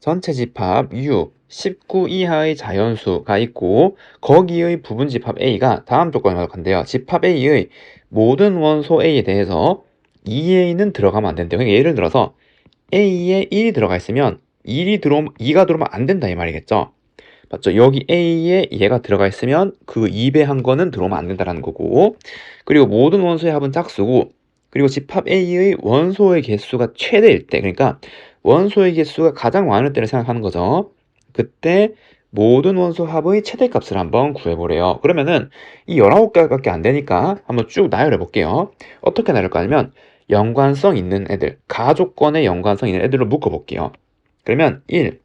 전체 집합 U 19 이하의 자연수가 있고 거기의 부분 집합 A가 다음 조건을 만족한대요. 집합 A의 모든 원소 A에 대해서 2A는 들어가면 안 된대요. 그러니까 예를 들어서 A에 1이 들어가 있으면 1이 들어오면 2가 들어오면 안 된다 이 말이겠죠. 맞죠? 여기 A에 얘가 들어가 있으면 그 2배 한 거는 들어오면 안 된다라는 거고 그리고 모든 원소의 합은 짝수고 그리고 집합 A의 원소의 개수가 최대일 때 그러니까 원소의 개수가 가장 많을 때를 생각하는 거죠. 그때 모든 원소 합의 최대값을 한번 구해보래요. 그러면은 이 19개밖에 안 되니까 한번 쭉 나열해 볼게요. 어떻게 나열할 거냐면 연관성 있는 애들, 가족권의 연관성 있는 애들로 묶어볼게요. 그러면 1,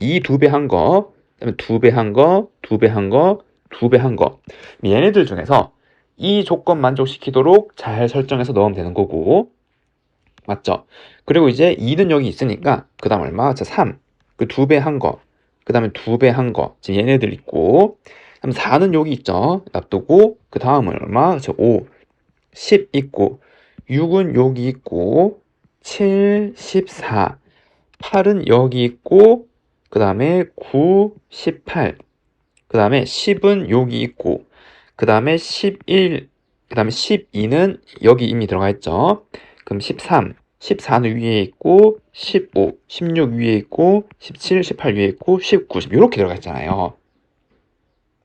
2 두 배 한 거, 그다음에 두 배 한 거, 두 배 한 거, 두 배 한 거. 얘네들 중에서 이 조건 만족시키도록 잘 설정해서 넣으면 되는 거고 맞죠? 그리고 이제 2는 여기 있으니까 그 다음 얼마? 자, 3. 그 두 배 한 거. 그 다음에 두 배 한 거. 지금 얘네들 있고 그다음 4는 여기 있죠. 놔두고 그 다음은 얼마? 자, 5. 10 있고 6은 여기 있고 7, 14. 8은 여기 있고 그 다음에 9, 18. 그 다음에 10은 여기 있고 그 다음에 11, 그 다음에 12는 여기 이미 들어가 있죠. 그럼 13, 14는 위에 있고 15, 16 위에 있고 17, 18 위에 있고 19, 10 이렇게 들어가 있잖아요.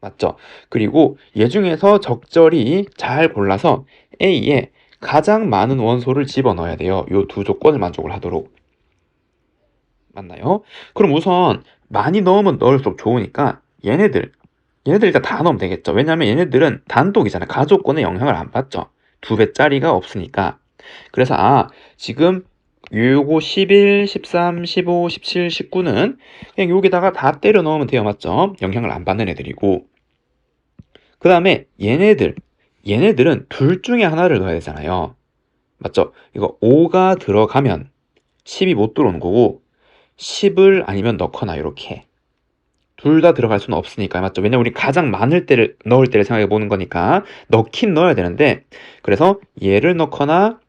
맞죠? 그리고 얘 중에서 적절히 잘 골라서 A에 가장 많은 원소를 집어넣어야 돼요. 요 두 조건을 만족을 하도록. 맞나요? 그럼 우선 많이 넣으면 넣을수록 좋으니까 얘네들 얘네들 일단 다 넣으면 되겠죠. 왜냐면 얘네들은 단독이잖아요. 가족권의 영향을 안 받죠. 두 배짜리가 없으니까. 그래서 아 지금 요거 11, 13, 15, 17, 19는 그냥 여기다가 다 때려 넣으면 돼요. 맞죠? 영향을 안 받는 애들이고 그 다음에 얘네들 얘네들은 둘 중에 하나를 넣어야 되잖아요. 맞죠? 이거 5가 들어가면 10이 못 들어오는 거고 10을 아니면 넣거나 이렇게 둘 다 들어갈 수는 없으니까 맞죠? 왜냐면 우리 가장 많을 때를 넣을 때를 생각해 보는 거니까 넣긴 넣어야 되는데 그래서 얘를 넣거나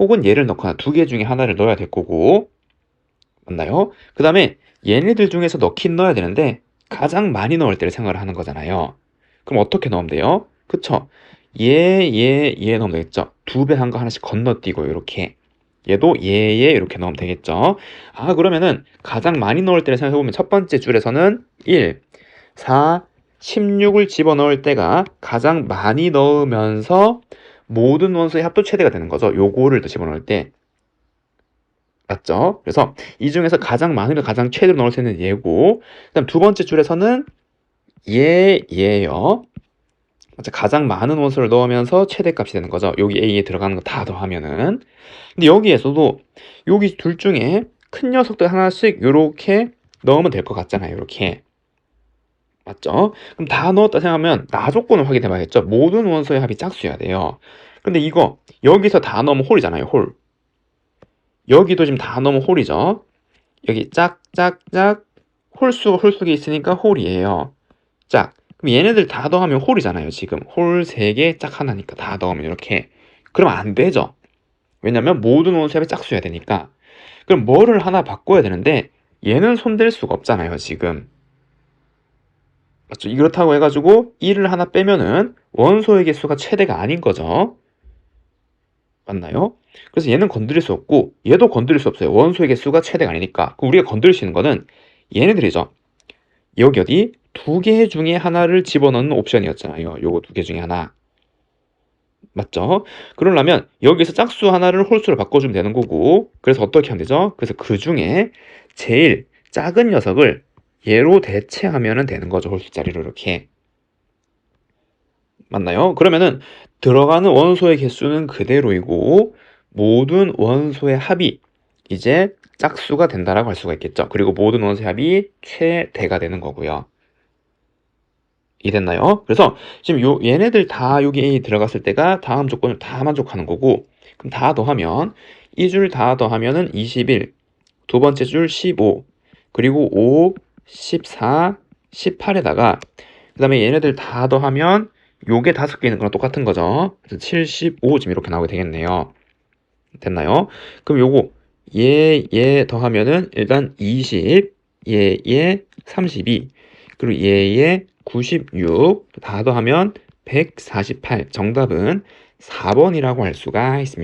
혹은 얘를 넣거나 두 개 중에 하나를 넣어야 될 거고 맞나요? 그 다음에 얘네들 중에서 넣긴 넣어야 되는데 가장 많이 넣을 때를 생각을 하는 거잖아요. 그럼 어떻게 넣으면 돼요? 그쵸? 얘, 얘, 얘 넣으면 되겠죠? 두 배 한 거 하나씩 건너뛰고 이렇게 얘도 얘에 이렇게 넣으면 되겠죠. 아 그러면은 가장 많이 넣을 때를 생각해보면 첫 번째 줄에서는 1, 4, 16을 집어넣을 때가 가장 많이 넣으면서 모든 원소의 합도 최대가 되는 거죠. 요거를 또 집어넣을 때. 맞죠? 그래서 이 중에서 가장 걸 가장 최대로 넣을 수 있는 얘고 그다음 두 번째 줄에서는 얘, 얘요. 맞죠? 가장 많은 원소를 넣으면서 최대값이 되는 거죠. 여기 A에 들어가는 거 다 더하면은. 근데 여기에서도 여기 둘 중에 큰 녀석들 하나씩 이렇게 넣으면 될 것 같잖아요. 이렇게. 맞죠? 그럼 다 넣었다 생각하면 나 조건을 확인해 봐야겠죠. 모든 원소의 합이 짝수여야 돼요. 근데 이거 여기서 다 넣으면 홀이잖아요. 홀. 여기도 지금 다 넣으면 홀이죠. 여기 짝짝짝 홀수 홀수가 있으니까 홀이에요. 짝. 그럼 얘네들 다 더하면 홀이잖아요. 지금 홀 3개 짝 하나니까 다 더하면 이렇게. 그러면 안 되죠. 왜냐면 모든 원소의 합이 짝수여야 되니까. 그럼 뭐를 하나 바꿔야 되는데 얘는 손댈 수가 없잖아요. 지금. 맞죠? 이렇다고 해가지고 1을 하나 빼면은 원소의 개수가 최대가 아닌 거죠. 맞나요? 그래서 얘는 건드릴 수 없고 얘도 건드릴 수 없어요. 원소의 개수가 최대가 아니니까. 우리가 건드릴 수 있는 거는 얘네들이죠. 여기 어디 두 개 중에 하나를 집어넣는 옵션이었잖아요. 요거 두 개 중에 하나. 맞죠? 그러려면 여기서 짝수 하나를 홀수로 바꿔주면 되는 거고 그래서 어떻게 하면 되죠? 그래서 그 중에 제일 작은 녀석을 얘로 대체하면 되는 거죠. 홀수자리로 이렇게. 맞나요? 그러면은 들어가는 원소의 개수는 그대로이고 모든 원소의 합이 이제 짝수가 된다라고 할 수가 있겠죠. 그리고 모든 원소의 합이 최대가 되는 거고요. 이됐나요? 그래서 지금 요 얘네들 다 여기 들어갔을 때가 다음 조건을 다 만족하는 거고 그럼 다 더하면 이 줄 다 더하면은 21, 두 번째 줄 15, 그리고 5, 14, 18에다가 그 다음에 얘네들 다 더하면 요게 다섯 개 있는 거랑 똑같은 거죠. 그래서 75 지금 이렇게 나오게 되겠네요. 됐나요? 그럼 요거 얘, 얘 더하면은 일단 20, 얘, 얘 32, 그리고 얘, 얘 96, 다 더하면 148. 정답은 4번이라고 할 수가 있습니다.